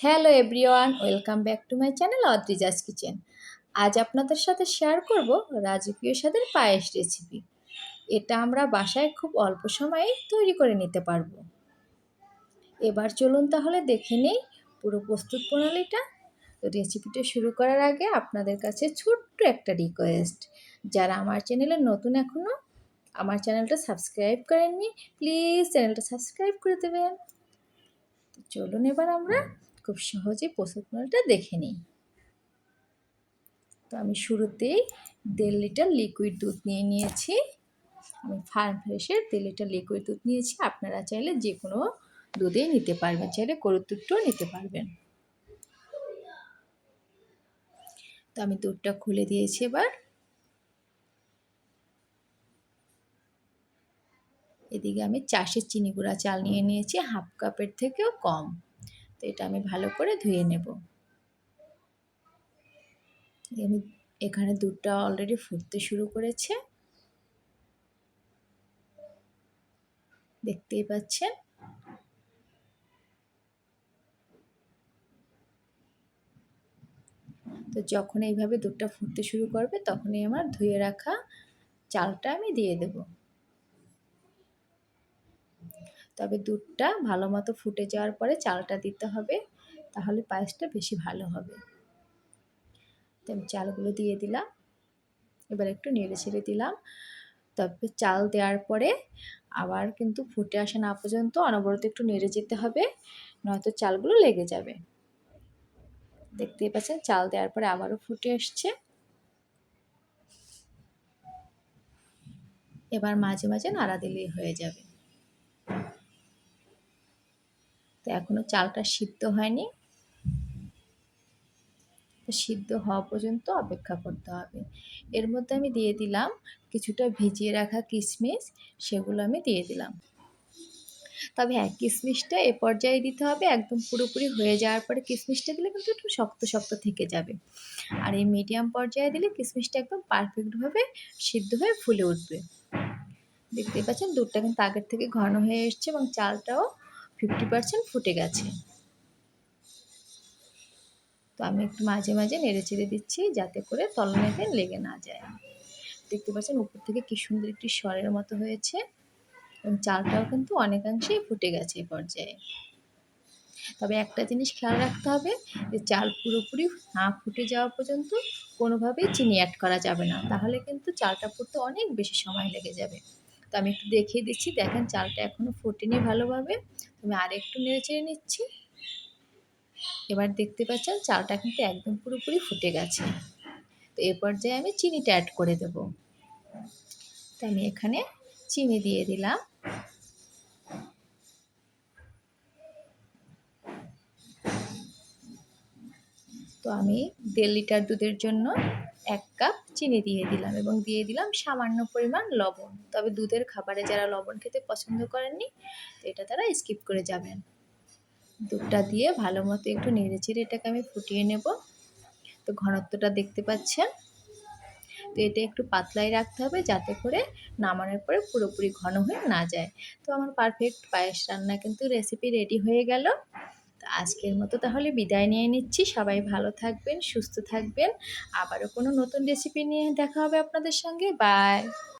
Hello everyone, welcome back to my channel Adrija's kitchen. আজ আপনাদের সাথে শেয়ার করব রাজকীয় স্বাদের পায়েস রেসিপি এটা আমরা বাসায় খুব অল্প সময়ে তৈরি করে নিতে পারব। এবার চলুন তাহলে দেখে নিই পুরো প্রস্তুত প্রণালীটা। তো রেসিপিটা শুরু করার আগে আপনাদের কাছে ছোট্ট একটা রিকোয়েস্ট যারা আমার চ্যানেলে নতুন এখনও আমার চ্যানেলটা সাবস্ক্রাইব করেননি প্লিজ চ্যানেলটা সাবস্ক্রাইব করে দেবেন। চলুন এবার আমরা খুব সহজে প্রস্তুতমালটা দেখে নিই। তো আমি শুরুতেই দেড় লিটার লিকুইড দুধ নিয়ে নিয়েছি। আমি ফার্ম ফ্রেশের দেড় লিটার লিকুইড দুধ নিয়েছি। আপনারা চাইলে যে কোনো দুধেই নিতে পারবেন, চাইলে গরুর দুধটাও নিতে পারবেন। তো আমি দুধটা খুলে দিয়েছি এবার। এদিকে আমি চাষের চিনি গুঁড়া চাল নিয়ে নিয়েছি, হাফ কাপের থেকেও কম। তো এটা আমি ভালো করে ধুয়ে নেব। আমি এখানে দুধটা অলরেডি ফুটতে শুরু করেছে। দেখতেই পাচ্ছেন? তো যখন এইভাবে দুধটা ফুটতে শুরু করবে, তখনই আমার ধুয়ে রাখা চালটা আমি দিয়ে দেবো। তবে দুধটা ভালো মতো ফুটে যাওয়ার পরে চালটা দিতে হবে, তাহলে পায়েসটা বেশি ভালো হবে। তো আমি চালগুলো দিয়ে দিলাম। এবার একটু নেড়ে ছেড়ে দিলাম। তবে চাল দেওয়ার পরে আবার কিন্তু ফুটে আসা না পর্যন্ত অনবরত একটু নেড়ে যেতে হবে, নয়তো চালগুলো লেগে যাবে। দেখতেই পাচ্ছেন, চাল দেওয়ার পরে আবারও ফুটে এসছে এবার মাঝে মাঝে নাড়া দিলেই হয়ে যাবে তো এখনও চালটা সিদ্ধ হয়নি। সিদ্ধ হওয়া পর্যন্ত অপেক্ষা করতে হবে। এর মধ্যে আমি দিয়ে দিলাম কিছুটা ভিজিয়ে রাখা কিশমিশ সেগুলো আমি দিয়ে দিলাম। তবে হ্যাঁ কিশমিশটা এ পর্যায়ে দিতে হবে, একদম পুরোপুরি হয়ে যাওয়ার পরে কিশমিশটা দিলে কিন্তু একটু শক্ত শক্ত থেকে যাবে। আর এই মিডিয়াম পর্যায়ে দিলে কিশমিশটা একদম পারফেক্টভাবে সিদ্ধ হয়ে ফুলে উঠবে। দেখতেই পাচ্ছেন দুধটা কিন্তু আগের থেকে ঘন হয়ে এসছে এবং চালটাও ফিফটি পার্সেন্ট ফুটে গেছে। তো আমি একটু মাঝে মাঝে নেড়ে চেড়ে দিচ্ছি যাতে করে তলনেতে লেগে না যায়। দেখতে পাচ্ছেন উপর থেকে কি সুন্দর একটি স্বরের মতো হয়েছে এবং চালটাও কিন্তু অনেকাংশেই ফুটে গেছে এই পর্যায়ে। তবে একটা জিনিস খেয়াল রাখতে হবে যে চাল পুরোপুরি না ফুটে যাওয়া পর্যন্ত কোনোভাবেই চিনি অ্যাড করা যাবে না। তাহলে কিন্তু চালটা ফুটতে অনেক বেশি সময় লেগে যাবে। তো আমি একটু দেখিয়ে দিচ্ছি। দেখেন চালটা এখনও ফুটেনি ভালোভাবে। আমি আর একটু নেড়ে চেড়ে নিচ্ছি। এবার দেখতে পাচ্ছেন চালটা কিন্তু একদম পুরোপুরি ফুটে গেছে। তো এ পর্যায়ে আমি চিনিটা অ্যাড করে দেব। তো আমি এখানে চিনি দিয়ে দিলাম। তো আমি দেড় লিটার দুধের জন্য এক কাপ চিনি দিয়ে দিলাম এবং দিয়ে দিলাম সামান্য পরিমাণ লবণ। তবে দুধের খাবারে যারা লবণ খেতে পছন্দ করেননি এটা তারা স্কিপ করে যাবেন। দুধটা দিয়ে ভালো মতো একটু নেড়ে চেড়ে এটাকে আমি ফুটিয়ে নেব। তো ঘনত্বটা দেখতে পাচ্ছেন? তো এটা একটু পাতলাই রাখতে হবে যাতে করে নামানোর পরে পুরোপুরি ঘন হয়ে না যায়। তো আমার পারফেক্ট পায়েস রান্না কিন্তু রেসিপি রেডি হয়ে গেল। তো আজকের মতো তাহলে বিদায় নিয়ে নিচ্ছি। সবাই ভালো থাকবেন, সুস্থ থাকবেন। আবারও কোনো নতুন রেসিপি নিয়ে দেখা হবে আপনাদের সঙ্গে। বাই